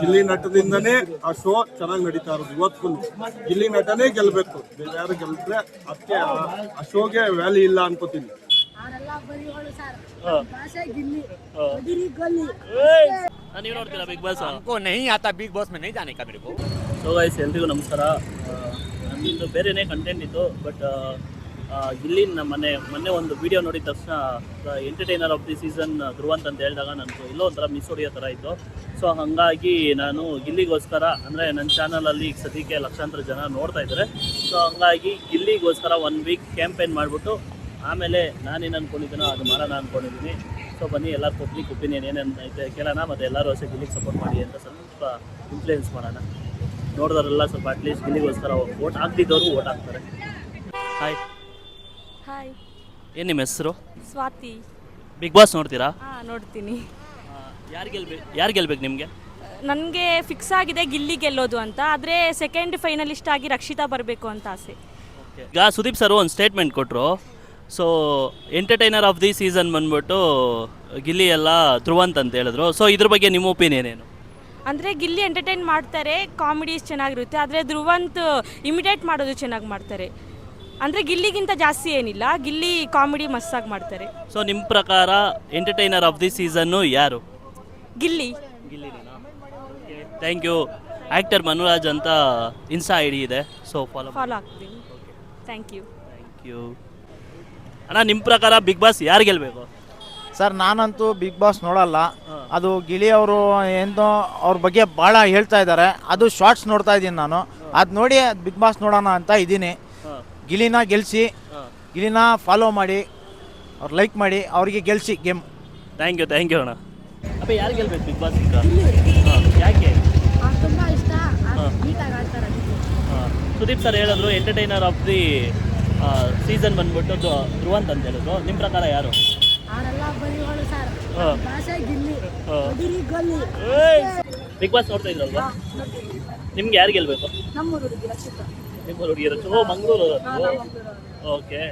ಗಿಲ್ಲಿ ನಟದಿಂದನೇ ಆ ಶೋ ಚೆನ್ನಾಗಿ ನಡೀತಾ ಇರೋದು ಇವತ್ತು ಗಿಲ್ಲಿ ನಟನೇ ಗೆಲ್ಲಬೇಕು ಬೇರೆ ಯಾರು ಗೆಲ್ಲದ್ರೆ ಅಷ್ಟೇ ಆ ಶೋಗೆ ವ್ಯಾಲ್ಯೂ ಇಲ್ಲ ಅನ್ಕೋತೀನಿ. ನೀವು ನೋಡ್ತೀರಾ ಬಿಗ್ ಬಾಸ್ ನೈ ಆತ ಬಿಗ್ ಬಾಸ್ ಮೇ ಸೊ ಎಲ್ರಿಗೂ ನಮಸ್ಕಾರ. ನಮ್ಮಿಂದು ಬೇರೆನೇ ಕಂಟೆಂಟ್ ಇತ್ತು ಬಟ್ ಇಲ್ಲಿ ನಮ್ಮ ಮನೆ, ಮೊನ್ನೆ ಒಂದು ವಿಡಿಯೋ ನೋಡಿದ ತಕ್ಷಣ entertainer of the season Dhruvanth ಅಂತ ಹೇಳಿದಾಗ ನನಗೆ ಇಲ್ಲೋ ಒಂಥರ ಮಿಸ್ ಹೊಡಿಯೋ ಥರ ಇತ್ತು. ಸೊ ಹಾಗಾಗಿ ನಾನು ಗಿಲ್ಲಿಗೋಸ್ಕರ ಅಂದರೆ ನನ್ನ ಚಾನಲಲ್ಲಿ ಈಗ ಸದ್ಯಕ್ಕೆ ಲಕ್ಷಾಂತರ ಜನ ನೋಡ್ತಾ ಇದ್ದಾರೆ. ಸೊ ಹಾಗಾಗಿ ಗಿಲ್ಲಿಗೋಸ್ಕರ ಒನ್ ವೀಕ್ ಕ್ಯಾಂಪೇನ್ ಮಾಡಿಬಿಟ್ಟು, ಆಮೇಲೆ ನಾನೇನು ಅಂದ್ಕೊಂಡಿದ್ದೀನೋ ಅದು ಮಾಡೋಣ ಅಂದ್ಕೊಂಡಿದ್ದೀನಿ ಸೊ ಬನ್ನಿ ಎಲ್ಲ ಪಬ್ಲಿಕ್ ಒಪಿನಿಯನ್ ಏನೇನು ಐತೆ ಕೇಳೋಣ, ಮತ್ತು ಎಲ್ಲರೂ ಅಷ್ಟೇ ಗಿಲ್ಲಿಗೆ ಸಪೋರ್ಟ್ ಮಾಡಿ ಅಂತ ಸ್ವಲ್ಪ ಇನ್ಫ್ಲೂಯೆನ್ಸ್ ಮಾಡೋಣ. ನೋಡಿದವರೆಲ್ಲ ಸ್ವಲ್ಪ ಅಟ್ಲೀಸ್ಟ್ ಗಿಲ್ಲಿಗೋಸ್ಕರ ವೋಟ್ ಹಾಕ್ತಿದ್ದವರು ವೋಟ್ ಹಾಕ್ತಾರೆ. ಹಾಯ್ ಹಾಯ್ ಏನು ನಿಮ್ಮ ಹೆಸರು? ಸ್ವಾತಿ. ಬಿಗ್ ಬಾಸ್ ನೋಡ್ತೀರಾ? ಹಾಂ ನೋಡ್ತೀನಿ. ಯಾರು ಗೆಲ್ಬೇಕು ಯಾರು ಗೆಲ್ಬೇಕು ನಿಮಗೆ? ನನಗೆ ಫಿಕ್ಸ್ ಆಗಿದೆ ಗಿಲ್ಲಿ ಗೆಲ್ಲೋದು ಅಂತ ಆದರೆ ಸೆಕೆಂಡ್ ಫೈನಲಿಸ್ಟ್ ಆಗಿ ರಕ್ಷಿತಾ ಬರಬೇಕು ಅಂತ ಆಸೆ. ಈಗ ಸುದೀಪ್ ಸರ್ ಒಂದು ಸ್ಟೇಟ್ಮೆಂಟ್ ಕೊಟ್ಟರು so entertainer of the season ಬಂದ್ಬಿಟ್ಟು ಗಿಲ್ಲಿ ಎಲ್ಲ ಧ್ರುವಂತ್ ಅಂತ ಹೇಳಿದ್ರು. ಸೊ ಇದ್ರ ಬಗ್ಗೆ ನಿಮ್ಮ ಒಪಿನಿಯನ್ ಏನು? ಅಂದರೆ ಗಿಲ್ಲಿ ಎಂಟರ್ಟೈನ್ ಮಾಡ್ತಾರೆ ಕಾಮಿಡೀಸ್ ಚೆನ್ನಾಗಿರುತ್ತೆ ಆದರೆ ಧ್ರುವಂತ್ ಇಮಿಡಿಯೇಟ್ ಮಾಡೋದು ಚೆನ್ನಾಗಿ ಮಾಡ್ತಾರೆ. ಅಂದರೆ ಗಿಲ್ಲಿಗಿಂತ ಜಾಸ್ತಿ ಏನಿಲ್ಲ ಗಿಲ್ಲಿ ಕಾಮಿಡಿ ಮಸ್ತಾಗಿ ಮಾಡ್ತಾರೆ. ಸೊ ನಿಮ್ಮ ಪ್ರಕಾರ ಎಂಟರ್ಟೈನರ್ ಆಫ್ ದಿ ಸೀಸನ್ನು ಯಾರು? Gilli. Thank you actor Manuraj ಅಂತ ಇನ್ಸಾ ಐ ಡಿ ಇದೆ ಸೊ ಫಾಲೋ ಫಾಲೋ ಆಗ್ತೀನಿ. ಥ್ಯಾಂಕ್ ಯು ಥ್ಯಾಂಕ್ ಯು ಅಣ್ಣ ನಿಮ್ಮ ಪ್ರಕಾರ ಬಿಗ್ ಬಾಸ್ ಯಾರು ಗೆಲ್ಲಬೇಕು ಸರ್ ನಾನಂತೂ ಬಿಗ್ ಬಾಸ್ ನೋಡಲ್ಲ. ಅದು ಗಿಳಿ ಅವರು ಏನೋ ಅವ್ರ ಬಗ್ಗೆ ಭಾಳ ಹೇಳ್ತಾ ಇದ್ದಾರೆ. ಅದು ಶಾರ್ಟ್ಸ್ ನೋಡ್ತಾ ಇದ್ದೀನಿ ನಾನು. ಅದು ನೋಡಿ ಬಿಗ್ ಬಾಸ್ ನೋಡೋಣ ಅಂತ ಇದ್ದೀನಿ. ಗಿಲಿನ ಗೆಲ್ಲಿಸಿ ಹಾಂ. ಗಿಲಿನ ಫಾಲೋ ಮಾಡಿ ಅವ್ರು ಲೈಕ್ ಮಾಡಿ ಅವರಿಗೆ ಗೆಲ್ಲಿಸಿ game thank you thank you ಅಣ್ಣ. ಅಪ್ಪ ಯಾರು ಗೆಲ್ಬೇಕು ಬಿಗ್ ಬಾಸ್ ಈಗ ಹಾಂ ಯಾಕೆ? ತುಂಬ ಇಷ್ಟ. ಹಾ. ನೀಟಾಗಿ ಆಡ್ತಾರೆ ಹಾಂ. ಸುದೀಪ್ ಸರ್ ಹೇಳಿದ್ರು ಎಂಟರ್ಟೈನರ್ ಆಫ್ ದಿ ಸೀಸನ್ ಬಂದ್ಬಿಟ್ಟು ಧ್ರುವ ಧ್ರುವಂತ್ ಅಂತ ಹೇಳಿದ್ರು. ನಿಮ್ಮ ಪ್ರಕಾರ ಯಾರು? ಅವರೆಲ್ಲ ಬರಿಗಳು ಸರ್ ಹಾ. ಭಾಷೆ ಗಿಲ್ಲಿ. ಹಾ. ಬದಿರಿ ಗಲ್ಲಿ. ಬಿಗ್ ಬಾಸ್ ನೋಡ್ತಾ ಇದ್ರಲ್ವಾ? ನಿಮ್ಗೆ ಯಾರು ಗೆಲ್ಬೇಕು? ನಮ್ಮೂರು ಹುಡುಗಿ ರಕ್ಷಿತಾ. ನಿಮ್ಮ ಹುಡುಗಿರು ಓ ಮಂಗಳೂರು ಓಕೆ.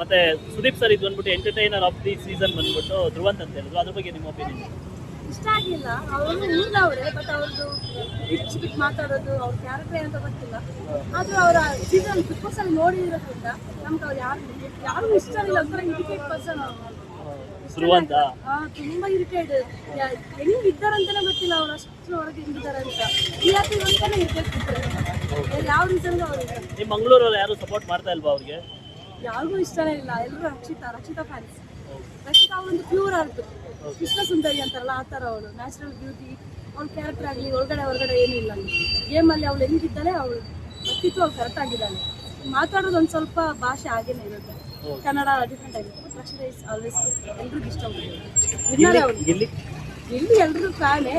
ಮತ್ತೆ ಸುದೀಪ್ ಸರ್ ಇದು ಬಂದ್ಬಿಟ್ಟು ಎಂಟರ್ಟೈನರ್ ಆಫ್ ದಿ ಸೀಸನ್ ಬಂದ್ಬಿಟ್ಟು ಧ್ರುವಂತ ಅಂತ ಹೇಳಿದ್ರು. ಅದ್ರ ಬಗ್ಗೆ ನಿಮ್ಮ ಒಪಿನಿಯನ್ ಇಷ್ಟ ಆಗಿಲ್ಲ ಅವರು ಅವರೇ ಬಟ್ ಅವ್ರದ್ದು ಬಿಟ್ಟು ಮಾತಾಡೋದು ಅವ್ರ ಕ್ಯಾರೆಕ್ಟರ್ ಅಂತ ಗೊತ್ತಿಲ್ಲ. ಆದ್ರೂ ಅವರ ಸೀಸನ್ ಬಿಗ್ ಬಾಸ್ ಅಲ್ಲಿ ನೋಡಿರೋದ್ರಿಂದ ನಮ್ಗೆ ಅವ್ರು ಯಾರು ಯಾರು ಇಷ್ಟ ಇಲ್ಲ ಒಂಥರ ಇರಿಟೇಟ್ ಪರ್ಸನ್ ಧ್ರುವಂತ? ತುಂಬಾ ಇರಿಟೇಟ್ ಹೆಂಗ್ ಇದ್ದಾರಂತಾನೆ ಗೊತ್ತಿಲ್ಲ ಅವ್ರು ಅಷ್ಟು ಹೊರಗೆ ಹೆಂಗಿದ್ದಾರೆ ಅಂತ. ಈ ಇರಿಟೇಟ್ ಬೇರೆ ಯಾವ ರೀಸನ್ ಅವ್ರು? ನಿಮ್ಮ ಮಂಗಳೂರಲ್ಲಿ ಯಾರು ಸಪೋರ್ಟ್ ಮಾಡ್ತಾ ಇಲ್ವಾ ಅವ್ರಿಗೆ? ಯಾರಿಗೂ ಇಷ್ಟನೇ ಇಲ್ಲ. ಎಲ್ಲರೂ ರಕ್ಷಿತಾ ರಕ್ಷಿತಾ ಫ್ಯಾನ್ಸ್ ರಕ್ಷಿತಾ ಒಂದು ಪ್ಯೂರ್ ಆರ್ಟ್ ಕೃಷ್ಣ ಸುಂದರಿ ಅಂತಾರಲ್ಲ ಆ ಥರ ಅವಳು. ನ್ಯಾಚುರಲ್ ಬ್ಯೂಟಿ ಅವ್ಳ ಕ್ಯಾರೆಕ್ಟರ್ ಆಗಲಿ ಒಳಗಡೆ ಹೊರಗಡೆ ಏನೂ ಇಲ್ಲ ಗೇಮಲ್ಲಿ ಅವಳು ಹೆಂಗಿದ್ದಾಳೆ ಅವಳು ವ್ಯಕ್ತಿತ್ವ ಅವ್ಳು ಕರೆಕ್ಟ್ ಆಗಿದ್ದಾಳೆ. ಮಾತಾಡೋದು ಒಂದು ಸ್ವಲ್ಪ ಭಾಷೆ ಹಾಗೇನೆ ಇರುತ್ತೆ. ಕನ್ನಡ ಡಿಫ್ರೆಂಟ್ ಆಗಿರುತ್ತೆ ರಕ್ಷಿತಾ ಇಸ್ ಆಲ್ವೇಸ್ ಎಲ್ರಿಗೂ ಇಷ್ಟ ಗಿಲ್ಲಿ ಎಲ್ರಿಗೂ ಫ್ಯಾನೇ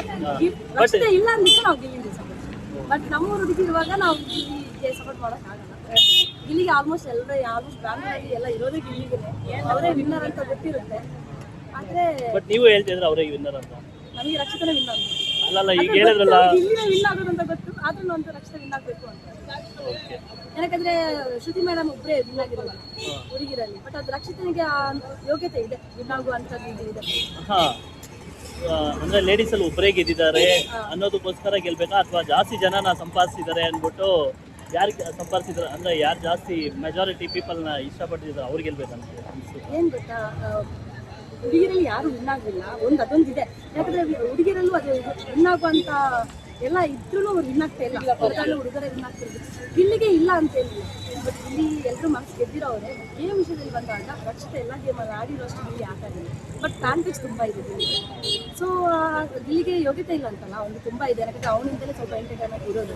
ರಕ್ಷಿತಾ ಇಲ್ಲ ಅಂದಿದ್ದು ನಾವು ಗಿಲ್ಲಿ ಸಪೋರ್ಟ್ ಬಟ್ ನಮ್ಮ ಹುಡುಗಿ ಇರುವಾಗ ನಾವು ಗಿಲ್ಲಿಗೆ ಸಪೋರ್ಟ್ ಮಾಡೋಕ್ಕಾಗಲ್ಲ ಇಲ್ಲಿಗೆ ಆಲ್ಮೋಸ್ಟ್ ಎಲ್ಲರೂ ಆಲ್ಮೋಸ್ಟ್ ಬ್ಯಾಂಗ್ಳೂರಲ್ಲಿ ಎಲ್ಲ ಇರೋದೇ ಗಿಲ್ಲಿಗೆ ಅವರೇ ವಿನ್ನರ್ ಅಂತ ಗೊತ್ತಿರುತ್ತೆ. ಆದರೆ ಬಟ್ ನೀವು ಹೇಳ್ತಿದ್ರೆ ಅವರೇ ವಿನ್ನರ್ ಅಂತ. ನಮಗೆ ರಕ್ಷಿತನೇ ವಿನ್ನರ್ ಅಲ್ಲಲ್ಲ ಈಗ ಹೇಳಿದ್ರಲ್ಲ. ಗಿಲ್ಲಿನೇ ವಿನ್ ಆಗೋದು ಅಂತ ಗೊತ್ತು. ಆದ್ರೂ ಅಂತ ರಕ್ಷಿತ ವಿನ್ ಆಗಬೇಕು ಅಂತ. ಯಾಕಂದ್ರೆ ಶ್ರುತಿ ಮೇಡಮ್ ಒಬ್ಬರೇ ವಿನ್ ಆಗಿರೋದು ಹುಡುಗಿರಲ್ಲಿ. ಬಟ್ ಅದು ರಕ್ಷಿತನಿಗೆ ಆ ಯೋಗ್ಯತೆ ಇದೆ. ವಿನ್ ಆಗುವಂಥದ್ದು ಇದು ಅಂದ್ರೆ ಲೇಡೀಸ್ ಅಲ್ಲಿ ಒಬ್ಬರೇ ಗೆದ್ದಿದ್ದಾರೆ ಅನ್ನೋದಕ್ಕೋಸ್ಕರ ಗೆಲ್ಬೇಕಾ? ಅಥವಾ ಜಾಸ್ತಿ ಜನನ ಸಂಪಾದಿಸಿದ್ದಾರೆ ಅಂದ್ಬಿಟ್ಟು ಯಾರು ಸಂಪಾದಿಸಿದ್ರು ಅಂದ್ರೆ ಯಾರು ಜಾಸ್ತಿ ಮೆಜಾರಿಟಿ ಪೀಪಲ್ನ ಇಷ್ಟಪಡ್ತಿದ್ರು ಅವ್ರು ಗೆಲ್ಬೇಕಂತ ಏನ್ ಗೊತ್ತಾ? ಹುಡುಗಿರಲ್ಲಿ ಯಾರು ವಿನ್ ಒಂದು ಅದೊಂದಿದೆ. ಯಾಕಂದ್ರೆ ಹುಡುಗಿರಲ್ಲೂ ಅದು ವಿನ್ ಎಲ್ಲ ಇದ್ರೂ ಅವ್ರು ವಿನ್ ಆಗ್ತಾ ಇಲ್ಲ ಹೊರಗಡೆ ಹುಡುಗರೇ ವಿನ್ ಇಲ್ಲಿಗೆ ಇಲ್ಲ ಅಂತ ಹೇಳಿಲ್ಲ. ಬಟ್ ಇಲ್ಲಿ ಎಲ್ಲರೂ ಮನಸ್ಸು ಗೆದ್ದಿರೋರೆ ಗೇಮ್ ವಿಷಯದಲ್ಲಿ ಬಂದಾಗ ರಕ್ಷಿತ ಎಲ್ಲ ಗೇಮಲ್ಲಿ ಆಡಿರೋಷ್ಟು ಇಲ್ಲಿ ಆಟ ಆಡಿಲ್ಲ ಬಟ್ ಪ್ಯಾನ್ಫಿಕ್ಸ್ ತುಂಬ ಇದೆ ಸೊ ಇಲ್ಲಿಗೆ ಯೋಗ್ಯತೆ ಇಲ್ಲ ಅಂತಲ್ಲ ಅವ್ನಿಗೆ ತುಂಬ ಇದೆ. ಯಾಕಂದ್ರೆ ಅವನಿಂದಲೇ ಸ್ವಲ್ಪ ಎಂಟರ್ಟೈನ್ಮೆಂಟ್ ಇರೋದು.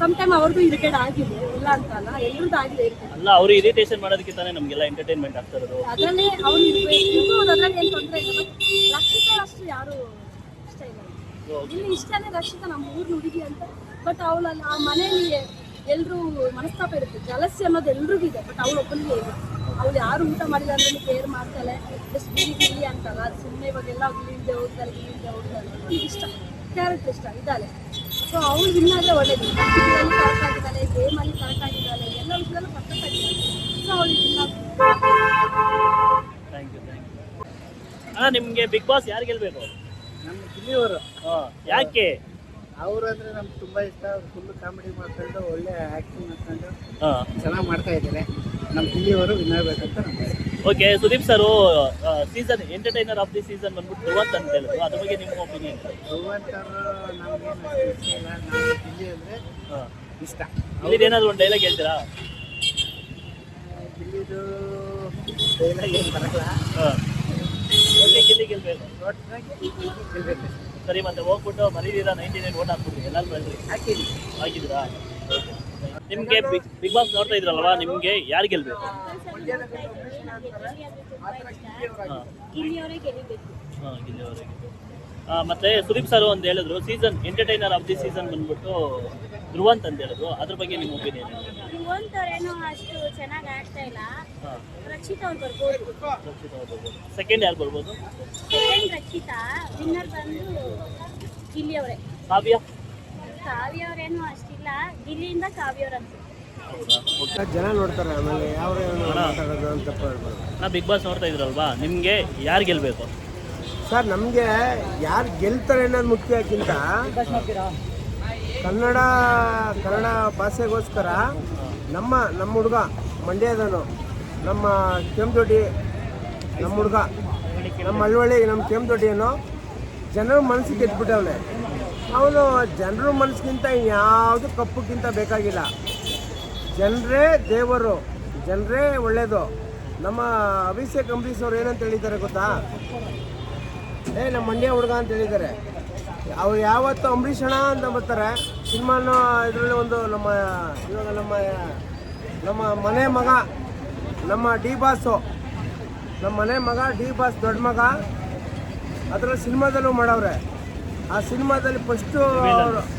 ಸಮ್ ಟೈಮ್ ಅವ್ರಿಗೂ ಇರಿಟೇಟ್ ಆಗಿದೆ ಇಲ್ಲ ಅಂತಲ್ಲ ಎಲ್ರದ್ದು ಆಗಿದೆ. ಅಲ್ಲ ಅವರು ಇರಿಟೇಷನ್ ಮಾಡೋದಕ್ಕಿಂತಾನೆ ನಮಗೆಲ್ಲ ಎಂಟರ್ಟೈನ್ಮೆಂಟ್ ಆಗ್ತಾ ಇರೋದು. ಅದರಲ್ಲಿ ಅವ್ನು ಅದ್ರಲ್ಲಿ ಏನು ತೊಂದರೆ ಇಲ್ಲ. ಬಟ್ ಲಕ್ಷಿತ ಅಷ್ಟು ಯಾರು ಇಲ್ಲ ಇಷ್ಟನೇ ರಕ್ಷಿತ ನಮ್ಮ ಊರಿನ ಹುಡುಗಿ ಅಂತ? ಬಟ್ ಅವಳಲ್ಲಿ ಆ ಮನೆಯಲ್ಲಿ ಎಲ್ಲರೂ ಮನಸ್ತಾಪ ಇರುತ್ತೆ. ಜಲಸ್ಯ ಅನ್ನೋದು ಎಲ್ರಿಗೂ ಇದೆ. ಬಟ್ ಅವಳು ಒಬ್ಬನಿಗೆ ಇದೆ ಅವಳು ಯಾರು ಊಟ ಮಾಡಿಲ್ಲ ಅಂದ್ರೆ ಕೇರ್ ಮಾಡ್ತಾಳೆ. ಜಸ್ಟ್ ಗಿಲಿ ಗಿಲಿ ಅಂತಲ್ಲ. ಅದು ಸುಮ್ಮನೆ ಇವಾಗೆಲ್ಲ ಗಿಲಿಂದೆ ಹೋಗ್ತಾರೆ ಗಿಲಿಂದೆ ಹೋಗ್ತಾರೆ ಇಷ್ಟ. ಕ್ಯಾರೆಕ್ಟರ್ ಇಷ್ಟ. ಇದ್ದಾಳೆ. ಸೊ ಅವಳು ವಿನ್ ಆದರೆ ಒಳ್ಳೇದು ಕರೆಕ್ಟ್ ಆಗಿದ್ದಾಳೆ ಗೇಮಲ್ಲಿ ಕರೆಕ್ಟ್ ಆಗಿದ್ದಾಳೆ. ಎಲ್ಲ ವಿಷಯದಲ್ಲೂ ಪರ್ಫೆಕ್ಟ್ ಆಗಿದ್ದಾಳೆ. ಸೊ ಅವಳು win thank you thank you ನಿಮಗೆ ಬಿಗ್ ಬಾಸ್ ಯಾರು ಗೆಲ್ಬೇಕು? ನಮ್ಮ ಗಿಲ್ಲಿಯವರು ಯಾಕೆ? ಅವರು ಅಂದ್ರೆ ನಮ್ಗೆ ತುಂಬಾ ಇಷ್ಟ. ಫುಲ್ ಕಾಮಿಡಿ ಮಾಡ್ಕೊಂಡು ಒಳ್ಳೆ ಆಕ್ಟಿಂಗ್ ಮಾಡ್ಕೊಂಡು ಹಾ. ಚೆನ್ನಾಗಿ ಮಾಡ್ತಾ ಇದ್ದಾರೆ. ನಮ್ಮ ಗಿಲ್ಲಿಯವರು ವಿನ್ ಆಗ್ಬೇಕಂತ ನಮ್ಮ okay Sudeep sir season entertainer of the season ಬಂದ್ಬಿಟ್ಟು ಧ್ರುವಂತ್ ಅಂತ ಹೇಳಿದ್ರು. ಅದ್ರ ಬಗ್ಗೆ ನಿಮ್ಮ ಒಪಿನಿಯನ್ ಭಗವಂತ ಅವರು ನಮ್ಗೆ ಇಷ್ಟ ಇಲ್ಲ. ನಮ್ಗೆ ಗಿಲ್ಲಿ ಅಂದ್ರೆ ಇಷ್ಟ. ಇಲ್ಲಿ ಏನಾದ್ರು ಒಂದು ಡೈಲಾಗ್ ಹೇಳ್ತೀರಾ? ಗಿಲ್ಲಿದು ಡೈಲಾಗ್ ಏನು ಬರಲ್ಲ. ಒಳ್ಳೆ ಗೆಲ್ಲಿ ಗೆಲ್ಬೇಕು. ಸರಿ ಮತ್ತೆ ಹೋಗ್ಬಿಟ್ಟು ಮರೀದಿರ ನೈಂಟಿ ನೈನ್ ಓಟ್ ಹಾಕ್ಬಿಟ್ಟು ಎಲ್ಲರೂ ಬೆಳ್ರಿ ಹಾಕಿದ್ರಿ ಹಾಕಿದ್ರಾ ನಿಮ್ಗೆ ಬಿಗ್ ಬಿಗ್ ಬಾಸ್ ನೋಡ್ತಾ ಇದ್ರಲ್ವಾ? ನಿಮಗೆ ಯಾರು ಗೆಲ್ಬೇಕು? ಹಾ. ಗಿಲ್ಲಿಯವರೇ ಗಿಲ್ಲಿ ಮತ್ತೆ ಸುದೀಪ್ ಸರ್ ಒಂದು ಹೇಳಿದ್ರು season entertainer of the season ಬಂದ್ಬಿಟ್ಟು ಧ್ರುವಂತ್ ಅಂತ ಹೇಳಿದ್ರು. ಅದ್ರ ಬಗ್ಗೆ ನಿಮ್ಮ ಒಪಿನಿಯನ್ ಧ್ರುವಂತವ್ರೇನೋ ಅಷ್ಟು ಚೆನ್ನಾಗಿ ಆಡ್ತಾ ಇಲ್ಲ. ರಕ್ಷಿತಾ ಅವ್ರು ಬರ್ಬೋದು. ಸೆಕೆಂಡ್ ಯಾರು ಬರ್ಬೋದು? ಸೆಕೆಂಡ್ ರಕ್ಷಿತಾ ವಿನ್ನರ್ ಬಂದು ಗಿಲ್ಲಿಯವರೇ. ಕಾವ್ಯ? ಕಾವ್ಯ ಅವರೇನು ಅಷ್ಟಿಲ್ಲ. ಗಿಲ್ಲಿಯಿಂದ ಕಾವ್ಯವ್ರಂತ ಜನ ನೋಡ್ತಾರೆ ಆಮೇಲೆ ಯಾವ ಅಂತ ಹೇಳ್ಬೋದು ನಾ ಬಿಗ್ ಬಾಸ್ ನೋಡ್ತಾ ಇದ್ರಲ್ವಾ? ನಿಮ್ಗೆ ಯಾರು ಗೆಲ್ಬೇಕು? ಸರ್, ನಮಗೆ ಯಾರು ಗೆಲ್ತಾರೆ ಅನ್ನೋದು ಮುಖ್ಯಕ್ಕಿಂತ ಕನ್ನಡ ಕನ್ನಡ ಭಾಷೆಗೋಸ್ಕರ ನಮ್ಮ ನಮ್ಮ ಹುಡುಗ ಮಂಡ್ಯದನು ನಮ್ಮ ಕೆಂಪದೊಡ್ಡಿ, ನಮ್ಮ ಹುಡುಗ, ನಮ್ಮ ಹಳ್ವಳ್ಳಿ ನಮ್ಮ ಕೆಂಪದೊಡ್ಡಿಯನ್ನು ಜನರ ಮನಸ್ಸಿಗೆ ಗೆದ್ಬಿಟ್ಟವನೆ ಅವನು ಜನರ ಮನಸ್ಸಿಗಿಂತ ಯಾವುದು ಕಪ್ಪಕ್ಕಿಂತ ಬೇಕಾಗಿಲ್ಲ. ಜನರೇ ದೇವರು, ಜನರೇ ಒಳ್ಳೆಯದು ನಮ್ಮ ಅಭಿಷೇಕ್ ಅಂಬರೀಷ್ ಅವರು ಏನಂತ ಹೇಳಿದ್ದಾರೆ ಗೊತ್ತಾ? ಏ ನಮ್ಮ ಮಂಡ್ಯ ಹುಡುಗ ಅಂತ ಹೇಳಿದ್ದಾರೆ. ಅವ್ರು ಯಾವತ್ತು ಅಂಬರೀಷ್ ಅಣ್ಣ ಅಂತ ಬರ್ತಾರೆ. ಸಿನಿಮಾನು ಇದರಲ್ಲಿ ಒಂದು ನಮ್ಮ, ಇವಾಗ ನಮ್ಮ ನಮ್ಮ ಮನೆ ಮಗ, ನಮ್ಮ ಡಿ ಬಾಸು. ನಮ್ಮ ಮನೆ ಮಗ, ಡಿ ಬಾಸ್ ದೊಡ್ಡ ಮಗ. ಅದರಲ್ಲಿ ಸಿನಿಮಾದಲ್ಲೂ ಮಾಡವ್ರೆ. ಆ ಸಿನಿಮಾದಲ್ಲಿ ಫಸ್ಟು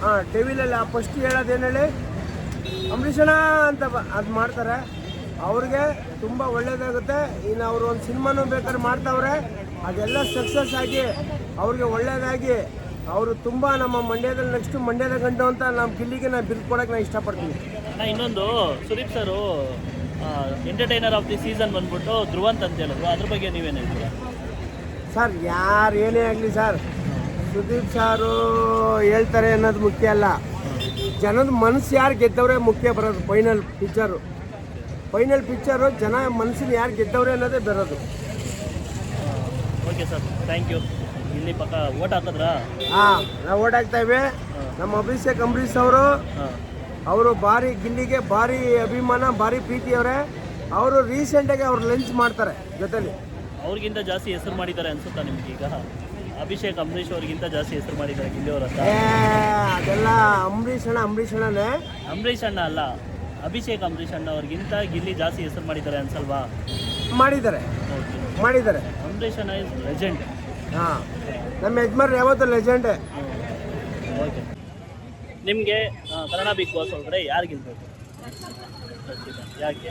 ಹಾಂ ಟಿವಿಲಲ್ಲಿ ಆ ಫಸ್ಟ್ ಹೇಳೋದೇನು ಹೇಳಿ? ಅಂಬರೀಷಣ ಅಂತ ಅದು ಮಾಡ್ತಾರೆ. ಅವ್ರಿಗೆ ತುಂಬ ಒಳ್ಳೇದಾಗುತ್ತೆ. ಇನ್ನು ಅವರು ಒಂದು ಸಿನಿಮಾನು ಬೇಕಾದ್ರೆ ಮಾಡ್ತಾವ್ರೆ. ಅದೆಲ್ಲ ಸಕ್ಸಸ್ ಆಗಿ ಅವ್ರಿಗೆ ಒಳ್ಳೇದಾಗಿ ಅವರು ತುಂಬ ನಮ್ಮ ಮಂಡ್ಯದಲ್ಲಿ ನೆಕ್ಸ್ಟ್ ಮಂಡ್ಯದ ಗಂಡು ಅಂತ ನಮ್ಮ ಗಿಲ್ಲಿಗೆ ನಾನು ಬಿಲ್ ಕೊಡೋಕೆ ನಾನು ಇಷ್ಟಪಡ್ತೀನಿ. ನಾ ಇನ್ನೊಂದು Sudeep sir entertainer of the season ಬಂದ್ಬಿಟ್ಟು ಧ್ರುವಂತ್ ಅಂತ ಹೇಳಿದ್ರು. ಅದ್ರ ಬಗ್ಗೆ ನೀವೇನು ಹೇಳ್ತೀರಾ? ಸರ್ ಯಾರು ಏನೇ ಆಗಲಿ ಸರ್ ಸುದೀಪ್ ಸಾರು ಹೇಳ್ತಾರೆ ಅನ್ನೋದು ಮುಖ್ಯ ಅಲ್ಲ. ಜನದ ಮನಸ್ಸು ಯಾರು ಗೆದ್ದವ್ರೆ ಮುಖ್ಯ ಬರೋದು ಫೈನಲ್ ಪಿಕ್ಚರು ಫೈನಲ್ ಪಿಕ್ಚರು ಜನ ಮನಸ್ಸಿನ ಯಾರು ಗೆದ್ದವ್ರೆ ಅನ್ನೋದೇ ಬರೋದು. Okay sir. ಥ್ಯಾಂಕ್ ಯು ಇಲ್ಲಿ ಪಕ್ಕ ಓಟ್ ಹಾಕಿದ್ರಾ ಹಾ ನಾವು ಓಡಾಡ್ತಾ ಇವೆ ನಮ್ಮ ಅಭಿಷೇಕ್ ಅಂಬರೀಶ್ ಅವರು ಅವರು ಭಾರಿ ಗಿಲ್ಲಿಗೆ ಭಾರಿ ಅಭಿಮಾನ ಭಾರಿ ಪ್ರೀತಿಯವರೇ ಅವರು. ರೀಸೆಂಟಾಗಿ ಅವ್ರು ಲಂಚ್ ಮಾಡ್ತಾರೆ ಜೊತೆಲಿ. ಅವ್ರಿಗಿಂತ ಜಾಸ್ತಿ ಹೆಸರು ಮಾಡಿದ್ದಾರೆ ಅನ್ಸುತ್ತಾ ನಿಮ್ಗೆ ಈಗ? ಅಭಿಷೇಕ್ ಅಂಬರೀಶ್ ಅವ್ರಿಗಿಂತ ಜಾಸ್ತಿ ಹೆಸರು ಮಾಡಿದ್ದಾರೆ ಗಿಲ್ಲಿ ಅವ್ರ ಏ ಅದೆಲ್ಲ ಅಂಬರೀಷ್ ಅಣ್ಣ ಅಂಬರೀಷ್ ಅಣ್ಣನೇ. ಅಂಬರೀಷ್ ಅಣ್ಣ ಅಲ್ಲ ಅಭಿಷೇಕ್ ಅಂಬರೀಷ್ ಅಣ್ಣ ಅವ್ರಿಗಿಂತ ಗಿಲ್ಲಿ ಜಾಸ್ತಿ ಹೆಸರು ಮಾಡಿದ್ದಾರೆ ಅನ್ಸಲ್ವಾ? ಮಾಡಿದ್ದಾರೆ. ಓಕೆ. ಮಾಡಿದ್ದಾರೆ. ಲೆಜೆಂಡ್ ಹಾಂ. ನಮ್ಮ ಯಜಮಾನ್ ಯಾವತ್ತೂ ಲೆಜೆಂಡೇ ಓಕೆ ನಿಮಗೆ ಕನ್ನಡ ಬಿಗ್ ಬಾಸ್ ಒಳಗಡೆ ಯಾರು ಗೆಲ್ಬೇಕು? ಯಾಕೆ?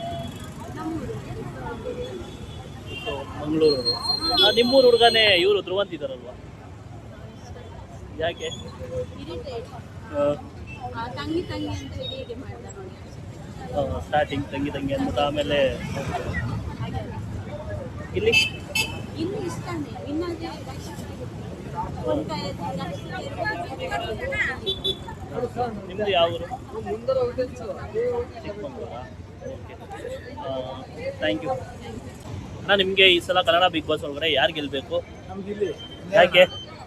ಮಂಗಳೂರು ನಿಮ್ಮೂರು ಹುಡುಗನೇ ಇವರು ಧ್ರುವಂತ್ ಇದ್ದಾರಲ್ವಾ ಯಾಕೆ ಸ್ಟಾರ್ಟಿಂಗ್ ತಂಗಿ ತಂಗಿ ಅಂದ್ಬಿಟ್ಟು ಆಮೇಲೆ ಇಲ್ಲಿ? ನಿಮ್ಮದು ಯಾವ ಊರು? ಚಿಕ್ಕಮಂಗ್ಳೂರಾ? ಓಕೆ ಥ್ಯಾಂಕ್ ಯು ಅಣ್ಣ ನಿಮಗೆ ಈ ಸಲ ಕನ್ನಡ ಬಿಗ್ ಬಾಸ್ ಒಳಗಡೆ ಯಾರು ಗೆಲ್ಲಬೇಕು ನಮ್ಗೆ ಇಲ್ಲಿ ಯಾಕೆ?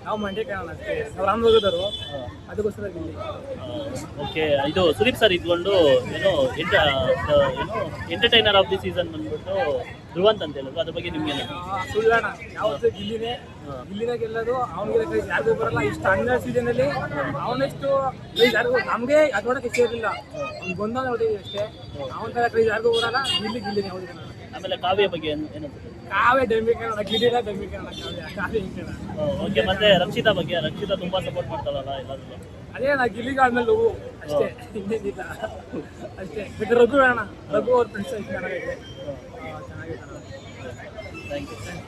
ನಾವು ಮಂಡ್ಯ ಕಾರಣ ಅಷ್ಟೇ. ನಾವು ರಾಮದುರ್ಗದವರು. ಅದಕ್ಕೋಸ್ಕರ ಇಲ್ಲಿ ಓಕೆ ಇದು ಸುದೀಪ್ ಸರ್ ಇದ್ಕೊಂಡು ಏನೋ ಎಂಟ ಏನು ಎಂಟರ್ಟೈನರ್ ಆಫ್ ದಿ ಸೀಸನ್ ಬಂದ್ಬಿಟ್ಟು ಧ್ರುವಂತ್ ಅಂತ ಹೇಳಿದ್ರು ಅದ್ರ ಬಗ್ಗೆ ನಿಮ್ಗೆ ಸುಳ್ಳಣ ಯಾವತ್ತೂ ಗಿಲ್ಲಿನೇ ಗಿಲ್ಲಿನೇ ಗೆಲ್ಲೋದು ಅವನಿಗೆ ಪ್ರೈಸ್ ಯಾರಿಗೂ ಬರಲ್ಲ. ಇಷ್ಟು ಹನ್ನೆರಡು ಸೀಸನ್ ಅಲ್ಲಿ ಅವನೆಷ್ಟು ಪ್ರೈಸ್ ಯಾರಿಗೂ ನಮಗೆ ಅದು ನೋಡಕ್ಕೆ ಇಷ್ಟ ಇರಲಿಲ್ಲ ಅವ್ನು ಬಂದ ನೋಡಿದ್ವಿ ಅಷ್ಟೇ. ಅವನ ತರ ಪ್ರೈಸ್ ಯಾರಿಗೂ ಬರಲ್ಲ. ಗಿಲ್ಲಿ ಗಿಲ್ಲಿನೇ ಆಮೇಲೆ ಕಾವ್ಯ ಬಗ್ಗೆ ಏನ್- ಏನಂತ ಕಾವೇ ಡಂಬಿ ಕನ್ನಡ ಗಿಲ್ಲಿನ ಡಂಬಿ ಕನ್ನಡ ಕಾವ್ಯ ಕಾವ್ಯ ಹಿಂಗೆ ಓಕೆ ಮತ್ತೆ ರಕ್ಷಿತಾ ಬಗ್ಗೆ ರಕ್ಷಿತಾ ತುಂಬಾ ಸಪೋರ್ಟ್ ಮಾಡ್ತಾರಲ್ಲ ಎಲ್ಲಾದ್ರೂ ಅದೇ ನಾ ಗಿಲ್ಲಿಗೆ ಆದ್ಮೇಲೆ ಹೋಗು ಅಷ್ಟೇ. ಇನ್ನೇನಿಲ್ಲ. ಅಷ್ಟೇ. ಬಿಟ್ಟು ರಘು ಅಣ್ಣ ರಘು ಅವ್ರ ಫ್ರೆಂಡ್ಸ್ ಚೆನ್ನಾಗಿದೆ ಥ್ಯಾಂಕ್ ಯು